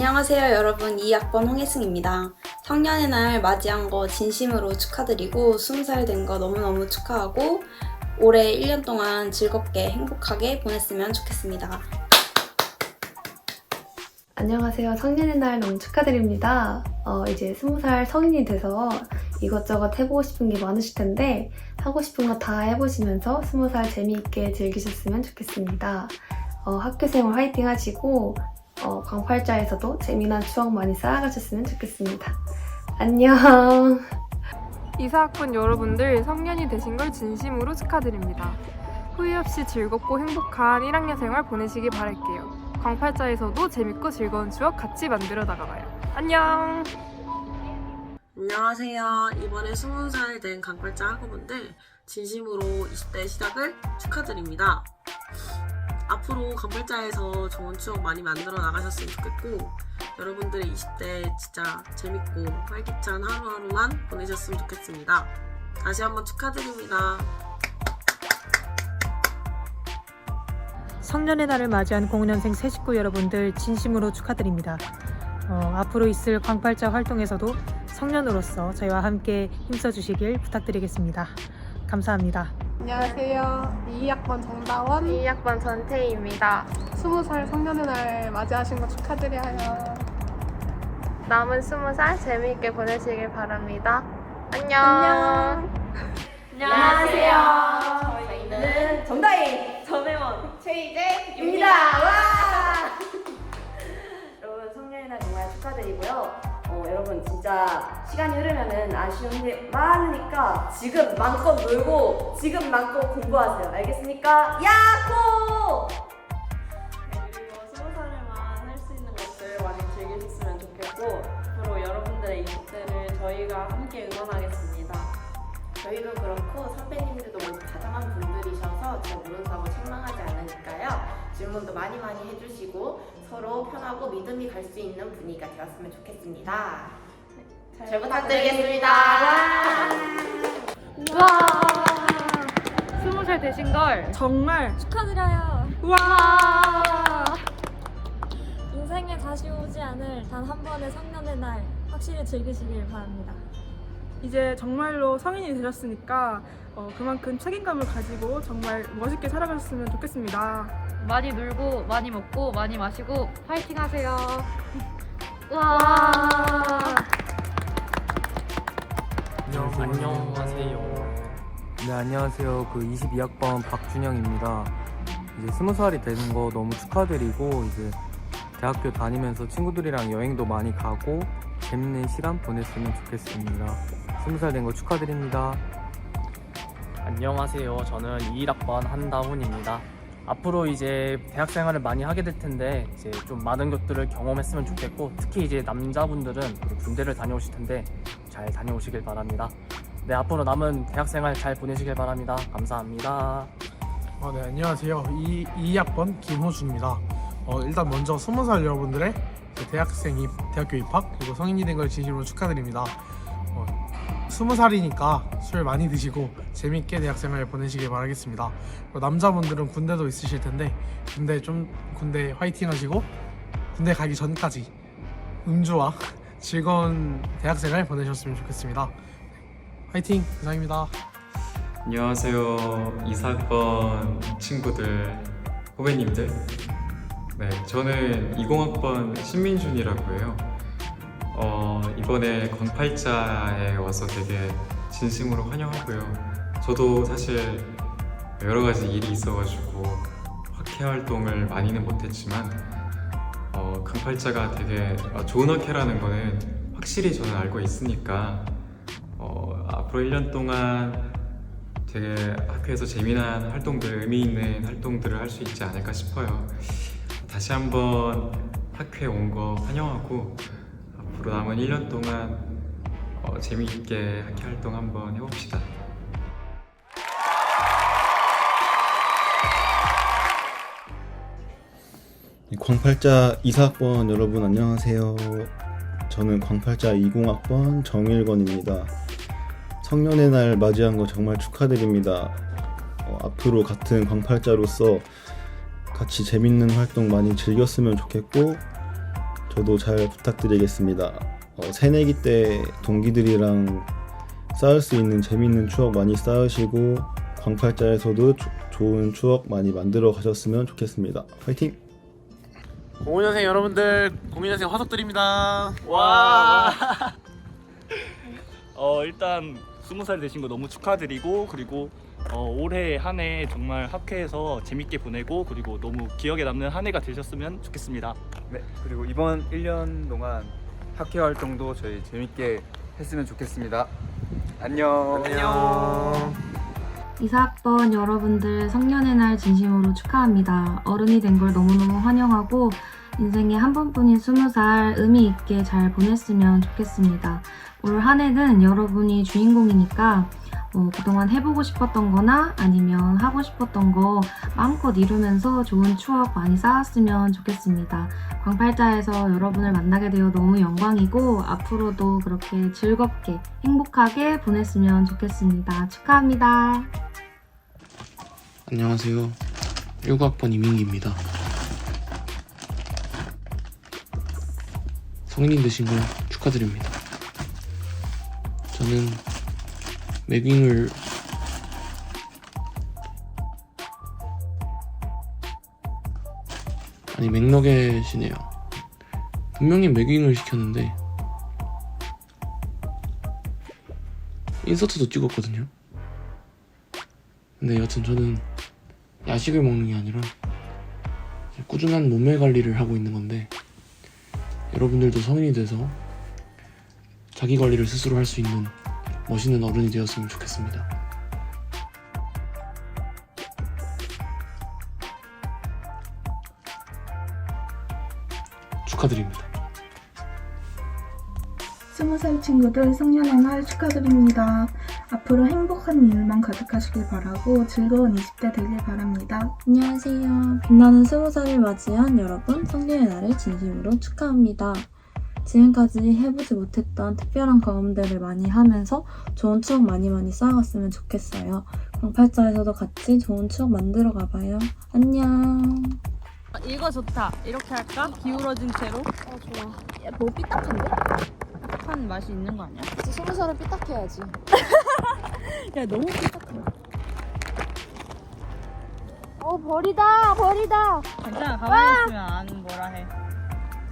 안녕하세요 여러분 2학번 홍혜승입니다. 성년의 날 맞이한 거 진심으로 축하드리고 20살 된 거 너무너무 축하하고 올해 1년 동안 즐겁게 행복하게 보냈으면 좋겠습니다. 안녕하세요. 성년의 날 너무 축하드립니다. 어, 이제 스무 살 성인이 돼서 이것저것 해보고 싶은 게 많으실 텐데 하고 싶은 거 다 해보시면서 스무 살 재미있게 즐기셨으면 좋겠습니다. 어, 학교 생활 화이팅 하시고 어, 광팔자에서도 재미난 추억 많이 쌓아가셨으면 좋겠습니다. 안녕. 이사학번 여러분들 성년이 되신 걸 진심으로 축하드립니다. 후회 없이 즐겁고 행복한 1학년 생활 보내시기 바랄게요. 광팔자에서도 재밌고 즐거운 추억 같이 만들어 나가봐요. 안녕! 안녕하세요. 이번에 20살 된 강팔자 학우분들 진심으로 20대 시작을 축하드립니다. 앞으로 강팔자에서 좋은 추억 많이 만들어 나가셨으면 좋겠고 여러분들의 20대 진짜 재밌고 활기찬 하루하루만 보내셨으면 좋겠습니다. 다시 한번 축하드립니다. 성년의 날을 맞이한 05년생 새 식구 여러분들 진심으로 축하드립니다. 어, 앞으로 있을 광팔자 활동에서도 성년으로서 저희와 함께 힘써주시길 부탁드리겠습니다. 감사합니다. 안녕하세요. 2학번 정다원. 2학번 전태희입니다. 20살 성년의 날 맞이하신 거 축하드려요. 남은 20살 재미있게 보내시길 바랍니다. 안녕! 안녕하세요. 저희는 정다희, 전혜원, 최희재입니다. 와! 여러분 성년의 날 정말 축하드리고요. 어, 여러분 진짜 시간이 흐르면은 아쉬운 게 많으니까 지금 마음껏 놀고 지금 마음껏 공부하세요. 알겠습니까? 야호! 네, 그리고 스무 살에만 할 수 있는 것들 많이 즐기셨으면 좋겠고 앞으로 여러분들의 20대를 저희가 함께 응원하겠습니다. 저희도 그렇고 선배님들도 모두 다정한 분들이셔서 잘 모르는 사고 책망하지 않으니까요. 질문도 많이 많이 해주시고 서로 편하고 믿음이 갈 수 있는 분위기가 되었으면 좋겠습니다. 잘 부탁드리겠습니다. 와! 20살 되신 걸 정말 축하드려요. 와 인생에 다시 오지 않을 단 한 번의 성년의 날 확실히 즐기시길 바랍니다. 이제 정말로 성인이 되셨으니까 어, 그만큼 책임감을 가지고 정말 멋있게 살아가셨으면 좋겠습니다. 많이 놀고 많이 먹고 많이 마시고 파이팅 하세요. 와! 안녕하세요. 네, 안녕하세요. 그 22학번 박준영입니다. 이제 20살이 되는 거 너무 축하드리고, 이제 대학교 다니면서 친구들이랑 여행도 많이 가고, 재밌는 시간 보냈으면 좋겠습니다. 20살 된 거 축하드립니다. 안녕하세요. 저는 21학번 한다훈입니다. 앞으로 이제 대학 생활을 많이 하게 될 텐데 이제 좀 많은 것들을 경험했으면 좋겠고 특히 이제 남자분들은 그 군대를 다녀오실 텐데 잘 다녀오시길 바랍니다. 네 앞으로 남은 대학 생활 잘 보내시길 바랍니다. 감사합니다. 어, 네, 안녕하세요. 2, 2학번 김호준입니다. 어, 일단 먼저 20살 여러분들의 대학생 입, 대학교 입학 그리고 성인이 된 걸 진심으로 축하드립니다. 어, 20살이니까 술 많이 드시고 재밌게 대학생활 보내시길 바라겠습니다. 남자분들은 군대도 있으실 텐데 군대 좀 군대 화이팅 하시고 군대 가기 전까지 음주와 즐거운 대학생활 보내셨으면 좋겠습니다. 화이팅! 이상입니다. 안녕하세요. 이사학번 친구들, 후배님들. 네, 저는 20학번 신민준이라고 해요. 어, 이번에 광팔자에 와서 되게 진심으로 환영하고요. 저도 사실 여러 가지 일이 있어가지고 학회 활동을 많이는 못했지만, 어, 강팔자가 되게 어, 좋은 학회라는 거는 확실히 저는 알고 있으니까, 어, 앞으로 1년 동안 되게 학교에서 재미난 활동들, 의미 있는 활동들을 할 수 있지 않을까 싶어요. 다시 한번 학회에 온거 환영하고 앞으로 남은 1년 동안 어, 재미있게 학회 활동 한번 해봅시다. 광팔자 이사학번 여러분 안녕하세요. 저는 광팔자 20학번 정일건입니다. 성년의 날 맞이한 거 정말 축하드립니다. 어, 앞으로 같은 광팔자로서 같이 재밌는 활동 많이 즐겼으면 좋겠고 저도 잘 부탁드리겠습니다. 어, 새내기 때 동기들이랑 쌓을 수 있는 재밌는 추억 많이 쌓으시고 광팔자에서도 조- 좋은 추억 많이 만들어 가셨으면 좋겠습니다. 화이팅! 05년생 여러분들 02년생 화석드립니다. 와. 어 일단 스무 살 되신 거 너무 축하드리고 그리고 어, 올해 한 해 정말 학회에서 재밌게 보내고 그리고 너무 기억에 남는 한 해가 되셨으면 좋겠습니다. 네, 그리고 이번 1년 동안 학회 활동도 저희 재밌게 했으면 좋겠습니다. 안녕. 안녕. 이사학번 여러분들 성년의 날 진심으로 축하합니다. 어른이 된 걸 너무너무 환영하고 인생의 한 번뿐인 스무 살 의미 있게 잘 보냈으면 좋겠습니다. 올 한 해는 여러분이 주인공이니까 뭐 그동안 해보고 싶었던 거나 아니면 하고 싶었던 거 마음껏 이루면서 좋은 추억 많이 쌓았으면 좋겠습니다. 광팔자에서 여러분을 만나게 되어 너무 영광이고 앞으로도 그렇게 즐겁게 행복하게 보냈으면 좋겠습니다. 축하합니다. 안녕하세요. 19학번 이민기입니다. 성인이 되신 걸 축하드립니다. 저는 매깅을 아니 맥너겟이네요. 분명히 매깅을 시켰는데 인서트도 찍었거든요. 근데 여튼 저는 야식을 먹는 게 아니라 꾸준한 몸매 관리를 하고 있는 건데 여러분들도 성인이 돼서 자기 관리를 스스로 할 수 있는 멋있는 어른이 되었으면 좋겠습니다. 축하드립니다. 스무 살 친구들 성년의 날 축하드립니다. 앞으로 행복한 일만 가득하시길 바라고 즐거운 20대 되길 바랍니다. 안녕하세요. 빛나는 스무 살을 맞이한 여러분, 성년의 날을 진심으로 축하합니다. 지금까지 해보지 못했던 특별한 경험들을 많이 하면서 좋은 추억 많이 많이 쌓아갔으면 좋겠어요. 광팔자에서도 같이 좋은 추억 만들어 가봐요. 안녕. 이거 좋다. 이렇게 할까? 기울어진 채로. 어 좋아. 야, 뭐 삐딱한데? 삐딱한 맛이 있는 거 아니야? 스무 살은 삐딱해야지. 야 너무 삐딱해. 어, 버리다! 버리다! 괜찮아. 가만히 있으면 안 뭐라 해.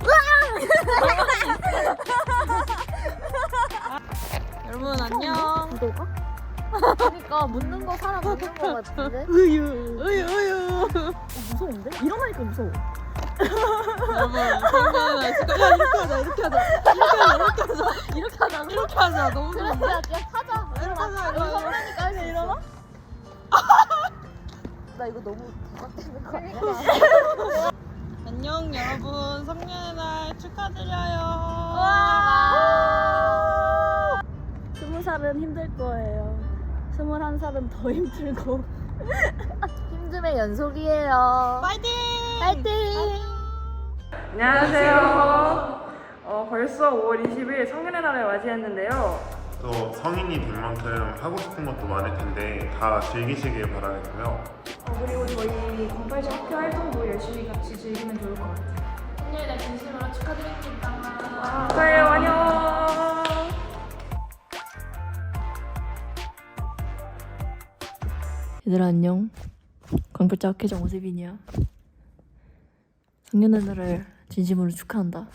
여러분 안녕. 그러니까 묻는 거 사람 묻는 거 같은데? 으유 으유 으유. 무서운데? 일어나니까 무서워. 여러분 성년의 축하. 야 이렇게 하자 이렇게 하자 이렇게 하자 이렇게 하자 이렇게 하자고? 이렇게 하자 너무 그래, 좋은데. 그냥 타자. 이렇게 하자 우리 이거 선배니까 할수 있어. 일어나. 나 이거 너무 부각 되는 거 아니야? 안녕 여러분 성년의 날 축하드려요. 스무 살은 힘들 거예요. 스물한 살은 더 힘들고. 힘듦의 연속이에요. 파이팅! 파이팅! 안녕하세요. 어, 벌써 5월 20일 성년의 날을 맞이했는데요. 또 성인이 된 만큼 하고 싶은 것도 많을 텐데 다 즐기시길 바라겠고요. 어, 그리고 저희 공팔시 학교 활동도 열심히 같이 즐기면 좋을 것 같아요. 성년의 날 진심으로 축하드립니다. 축하해요. 안녕. 얘들아 안녕 광글자 학회장 오세빈이야 작년의 날을 진심으로 축하한다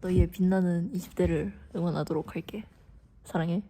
너희의 빛나는 20대를 응원하도록 할게 사랑해